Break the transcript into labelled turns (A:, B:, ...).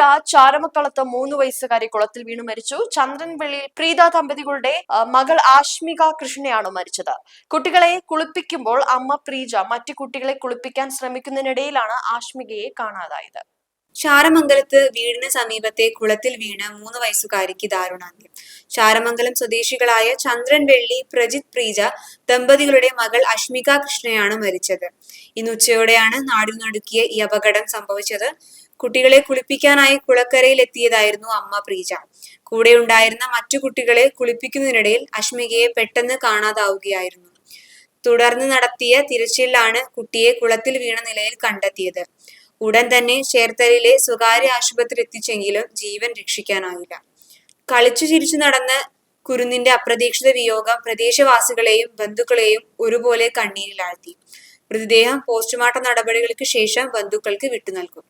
A: ആലപ്പുഴ ചാരമക്കളത്ത് മൂന്ന് വയസ്സുകാരി കുളത്തിൽ വീണു മരിച്ചു. ചന്ദ്രൻവെള്ളിയിൽ പ്രീത ദമ്പതികളുടെ മകൾ ആഷ്മിക കൃഷ്ണയാണ് മരിച്ചത്. കുട്ടികളെ കുളിപ്പിക്കുമ്പോൾ അമ്മ പ്രീജ മറ്റു കുട്ടികളെ കുളിപ്പിക്കാൻ ശ്രമിക്കുന്നതിനിടയിലാണ് ആഷ്മികയെ കാണാതായത്.
B: ചാരമംഗലത്ത് വീടിന് സമീപത്തെ കുളത്തിൽ വീണ് മൂന്ന് വയസ്സുകാരിക്ക് ദാരുണാന്ത്യം. ചാരമംഗലം സ്വദേശികളായ ചന്ദ്രൻ വെള്ളി പ്രജിത് പ്രീജ ദമ്പതികളുടെ മകൾ അഷ്മിക കൃഷ്ണയാണ് മരിച്ചത്. ഇന്ന് ഉച്ചയോടെയാണ് നാടിനടുക്കിയ ഈ അപകടം സംഭവിച്ചത്. കുട്ടികളെ കുളിപ്പിക്കാനായി കുളക്കരയിൽ എത്തിയതായിരുന്നു അമ്മ പ്രീജ. കൂടെ ഉണ്ടായിരുന്ന മറ്റു കുട്ടികളെ കുളിപ്പിക്കുന്നതിനിടയിൽ അഷ്മികയെ പെട്ടെന്ന് കാണാതാവുകയായിരുന്നു. തുടർന്ന് നടത്തിയ തിരച്ചിലാണ് കുട്ടിയെ കുളത്തിൽ വീണ നിലയിൽ കണ്ടെത്തിയത്. ഉടൻ തന്നെ ചേർത്തലയിലെ സ്വകാര്യ ആശുപത്രി എത്തിച്ചെങ്കിലും ജീവൻ രക്ഷിക്കാനായില്ല. കളിച്ചു ചിരിച്ചു നടന്ന കുരുന്നിന്റെ അപ്രതീക്ഷിത വിയോഗം പ്രദേശവാസികളെയും ബന്ധുക്കളെയും ഒരുപോലെ കണ്ണീരിലാഴ്ത്തി. മൃതദേഹം പോസ്റ്റ്മോർട്ടം നടപടികൾക്ക് ശേഷം ബന്ധുക്കൾക്ക് വിട്ടു നൽകും